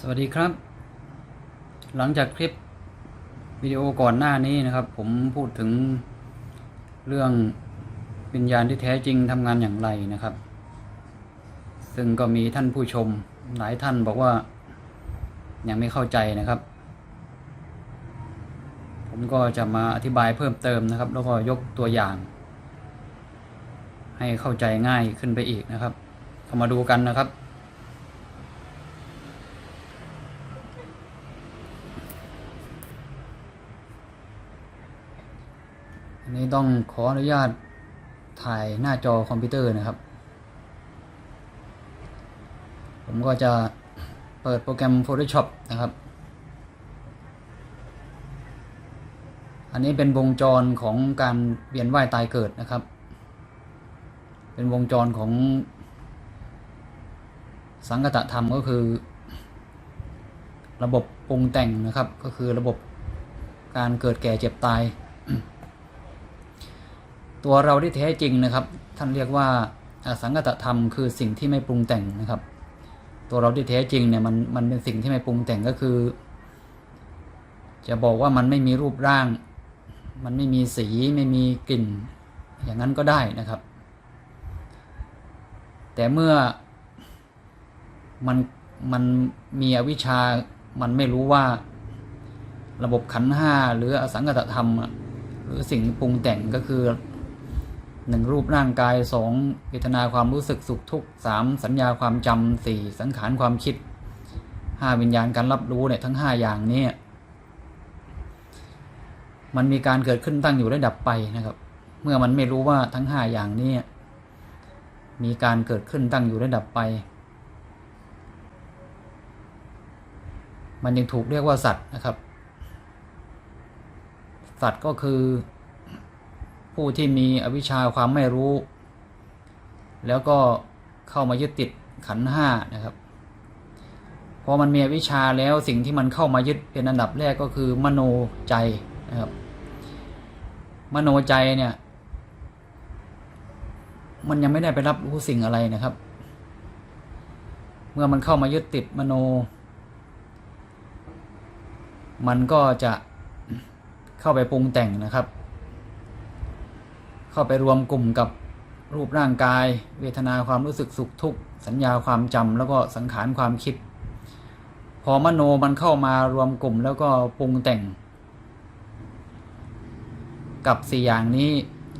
สวัสดีครับ หลังจากคลิปวิดีโอก่อนหน้านี้นะครับ ผมพูดถึงเรื่องวิญญาณที่แท้จริงทำงานอย่างไรนะครับ ซึ่งก็มีท่านผู้ชมหลายท่านบอกว่ายังไม่เข้าใจนะครับ ผมก็จะมาอธิบายเพิ่มเติมนะครับ แล้วก็ยกตัวอย่าง ให้เข้าใจง่ายขึ้นไปอีกนะครับ เข้ามาดูกันนะครับ อันนี้ต้องขออนุญาตถ่ายหน้าจอคอมพิวเตอร์นะครับ ผมก็จะเปิดโปรแกรม Photoshop นะครับ อันนี้เป็นวงจรของการเวียนว่ายตายเกิดนะครับ เป็นวงจรของสังคตธรรมก็คือ ระบบปรุงแต่งนะครับ ก็คือระบบการเกิดแก่เจ็บตาย ตัวเราที่แท้จริงนะครับ ท่านเรียกว่าอสังกตธรรมคือสิ่งที่ไม่ปรุงแต่งนะครับ ตัวเราที่แท้จริงเนี่ยมันมันเป็นสิ่งที่ไม่ปรุงแต่งก็คือ จะบอกว่ามันไม่มีรูปร่าง มันไม่มีสีไม่มีกลิ่น อย่างนั้นก็ได้นะครับ แต่เมื่อมันมันมีอวิชชามันไม่รู้ว่าระบบขันห้าหรืออสังกตธรรม หรือสิ่งปรุงแต่งก็คือ หนึ่งรูปร่างกายสองเวทนาความรู้สึกสุขทุกข์สามสัญญาความจำสี่สังขารความคิดห้าวิญญาณการรับรู้เนี่ยทั้งห้าอย่างนี้มันมีการเกิดขึ้นตั้งอยู่และดับไปนะครับ เมื่อมันไม่รู้ว่าทั้งห้าอย่างนี้มีการเกิดขึ้นตั้งอยู่และดับไป มันยังถูกเรียกว่าสัตว์นะครับ สัตว์ก็คือ ผู้ที่มีอวิชชาความไม่รู้ แล้วก็เข้ามายึดติดขันห้านะครับพอมันมีอวิชชาแล้วสิ่งที่มันเข้ามายึดเป็นอันดับแรกก็คือมโนใจนะครับ มโนใจเนี่ย มันยังไม่ได้ไปรับรู้สิ่งอะไรนะครับ เมื่อมันเข้ามายึดติดมโน มันก็จะเข้าไปปรุงแต่งนะครับ เข้าไปรวมกลุ่มกับรูปร่างกาย เวทนาความรู้สึกสุขทุกข์สัญญาความจำแล้วก็สังขารความคิด พอมโนมันเข้ามารวมกลุ่มแล้วก็ปรุงแต่ง กับสี่อย่างนี้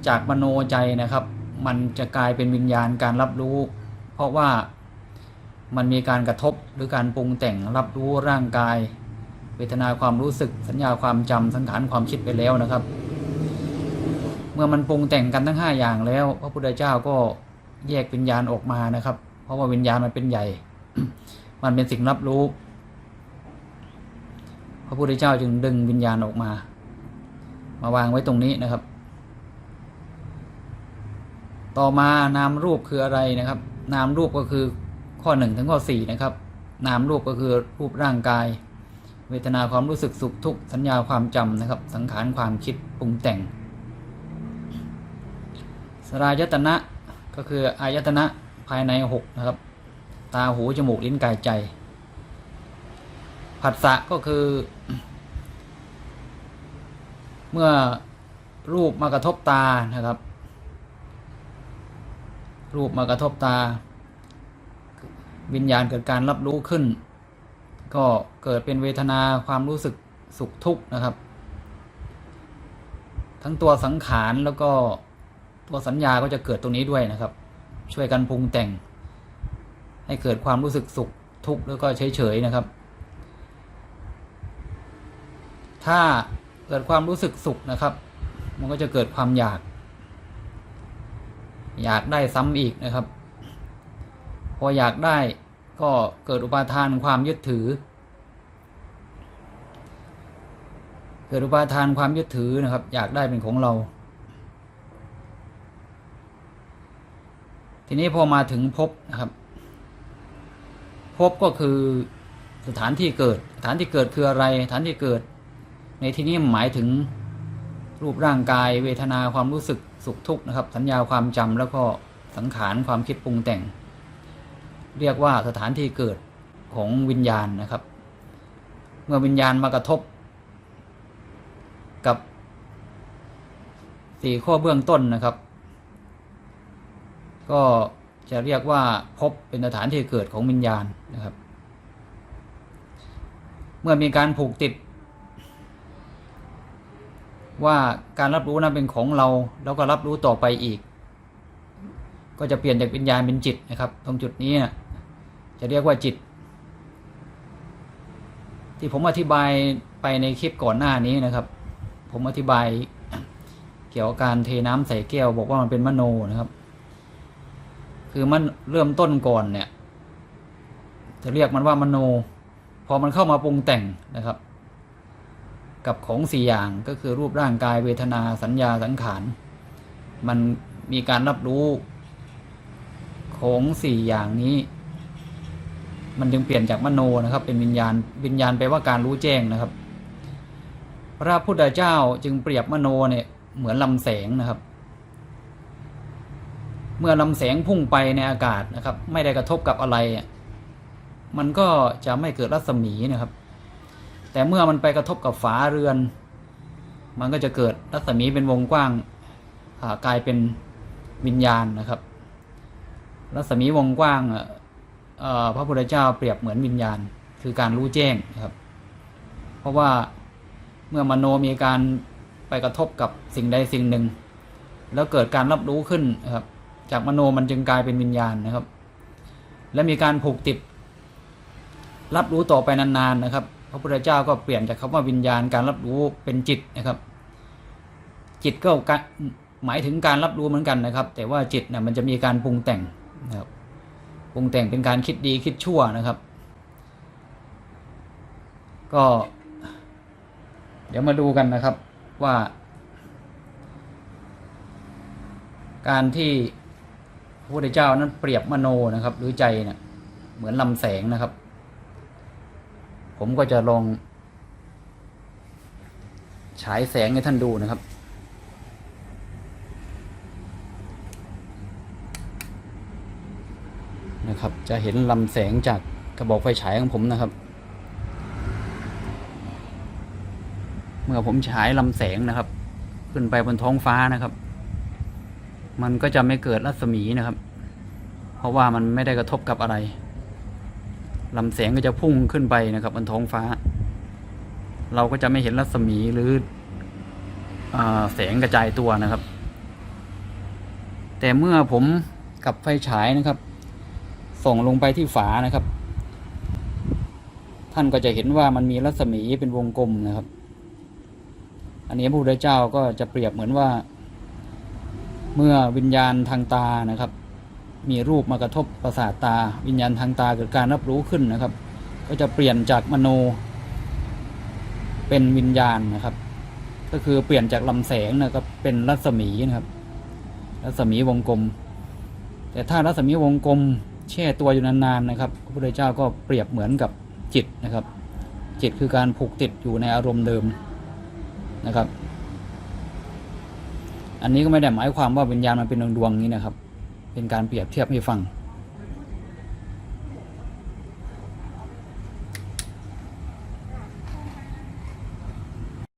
จากมโนใจนะครับ มันจะกลายเป็นวิญญาณการรับรู้ เพราะว่ามันมีการกระทบหรือการปรุงแต่งรับรู้ร่างกาย เวทนาความรู้สึกสัญญาความจำสังขารความคิดไปแล้วนะครับ เมื่อมันปรุงแต่งกันทั้งห้าอย่างแล้ว พระพุทธเจ้าก็แยกวิญญาณออกมานะครับ เพราะว่าวิญญาณมันเป็นใหญ่ มันเป็นสิ่งรับรู้ พระพุทธเจ้าจึงดึงวิญญาณออกมา มาวางไว้ตรงนี้นะครับ ต่อมานามรูปคืออะไรนะครับ นามรูปก็คือข้อหนึ่งถึงข้อสี่นะครับ นามรูปก็คือรูปร่างกาย เวทนาความรู้สึกสุขทุกข์สัญญาความจำนะครับ สังขารความคิดปรุงแต่ง รายตนะก็คืออายตนะภายในหกนะครับ ตาหูจมูกลิ้นกายใจ ผัสสะก็คือ เมื่อรูปมากระทบตานะครับ รูปมากระทบตา วิญญาณเกิดการรับรู้ขึ้น ก็เกิดเป็นเวทนาความรู้สึกสุขทุกข์นะครับ ทั้งตัวสังขารแล้วก็ ตัวสัญญาก็จะเกิดตรงนี้ด้วยนะครับ ช่วยกันปรุงแต่ง ให้เกิดความรู้สึกสุขทุกข์แล้วก็เฉยๆนะครับ ถ้าเกิดความรู้สึกสุขนะครับ มันก็จะเกิดความอยาก อยากได้ซ้ำอีกนะครับ พออยากได้ก็เกิดอุปาทานความยึดถือ เกิดอุปาทานความยึดถือนะครับ อยากได้เป็นของเรา ทีนี้พอมาถึงภพนะครับภพก็คือสถานที่เกิด สถานที่เกิดคืออะไร สถานที่เกิด ในที่นี้หมายถึงรูปร่างกาย เวทนาความรู้สึกสุขทุกข์นะครับ สัญญาความจำแล้วก็สังขารความคิดปรุงแต่ง เรียกว่าสถานที่เกิดของวิญญาณนะครับ เมื่อวิญญาณมากระทบ กับสี่ข้อเบื้องต้นนะครับ ก็จะเรียกว่าพบเป็นสถานที่เกิดของวิญญาณนะครับ เมื่อมีการผูกติด ว่าการรับรู้นั้นเป็นของเรา แล้วก็รับรู้ต่อไปอีก ก็จะเปลี่ยนจากวิญญาณเป็นจิตนะครับ ตรงจุดนี้นะจะเรียกว่าจิต ที่ผมอธิบายไปในคลิปก่อนหน้านี้นะครับ ผมอธิบายเกี่ยวกับการเทน้ำใส่แก้วบอกว่ามันเป็นมโนนะครับ คือมันเริ่มต้นก่อนเนี่ย จะเรียกมันว่ามโน พอมันเข้ามาปรุงแต่งนะครับ กับของสี่อย่างก็คือรูปร่างกายเวทนาสัญญาสังขาร มันมีการรับรู้ของสี่อย่างนี้ มันจึงเปลี่ยนจากมโนนะครับ เป็นวิญญาณวิญญาณแปลว่าการรู้แจ้งนะครับ พระพุทธเจ้าจึงเปรียบมโนเนี่ยเหมือนลำแสงนะครับ เมื่อลำแสงพุ่งไปในอากาศนะครับ ไม่ได้กระทบกับอะไร มันก็จะไม่เกิดรัศมีนะครับ แต่เมื่อมันไปกระทบกับฝาเรือน มันก็จะเกิดรัศมีเป็นวงกว้างกลายเป็นวิญญาณนะครับ รัศมีวงกว้างพระพุทธเจ้าเปรียบเหมือนวิญญาณ คือการรู้แจ้งนะครับ เพราะว่าเมื่อมโนมีการไปกระทบกับสิ่งใดสิ่งหนึ่ง แล้วเกิดการรับรู้ขึ้นครับ จากมโนมันจึงกลายเป็นวิญญาณนะครับ และมีการผูกติด รับรู้ต่อไปนานๆนะครับ พระพุทธเจ้าก็เปลี่ยนจากคำว่าวิญญาณการรับรู้เป็นจิตนะครับ จิตก็กะหมายถึงการรับรู้เหมือนกันนะครับ แต่ว่าจิตเนี่ยมันจะมีการปรุงแต่งนะครับปรุงแต่งเป็นการคิดดีคิดชั่วนะครับ ก็ เดี๋ยวมาดูกันนะครับว่า การที่ พระพุทธเจ้านั้นเปรียบมโนนะครับ หรือใจเนี่ยเหมือนลำแสงนะครับ ผมก็จะลองฉายแสงให้ท่านดูนะครับ นะครับ จะเห็นลำแสงจากกระบอกไฟฉายของผมนะครับ เมื่อผมฉายลำแสงนะครับ ขึ้นไปบนท้องฟ้านะครับ มันก็จะไม่เกิดรัศมีนะครับ เพราะว่ามันไม่ได้กระทบกับอะไรลำแสงก็จะพุ่งขึ้นไปนะครับบนท้องฟ้า เราก็จะไม่เห็นรัศมีหรืออแสงกระจายตัวนะครับ แต่เมื่อผมกับไฟฉายนะครับ ส่งลงไปที่ฝานะครับ ท่านก็จะเห็นว่ามันมีรัศมีเป็นวงกลมนะครับ อันนี้พระพุทธเจ้าก็จะเปรียบเหมือนว่า เมื่อวิญญาณทางตานะครับ มีรูปมากระทบประสาทตา วิญญาณทางตาเกิดการรับรู้ขึ้นนะครับ ก็จะเปลี่ยนจากมโน เป็นวิญญาณนะครับ ก็คือเปลี่ยนจากลำแสงนะครับเป็นรัศมีนะครับ รัศมีวงกลม แต่ถ้ารัศมีวงกลมแช่ตัวอยู่นานๆนะครับพระพุทธเจ้าก็เปรียบเหมือนกับจิตนะครับ จิตคือการผูกติดอยู่ในอารมณ์เดิมนะครับ อันนี้ก็ไม่ได้หมายความว่าวิญญาณมันเป็นดวงดวงนี้นะครับ เป็นการเปรียบเทียบให้ฟัง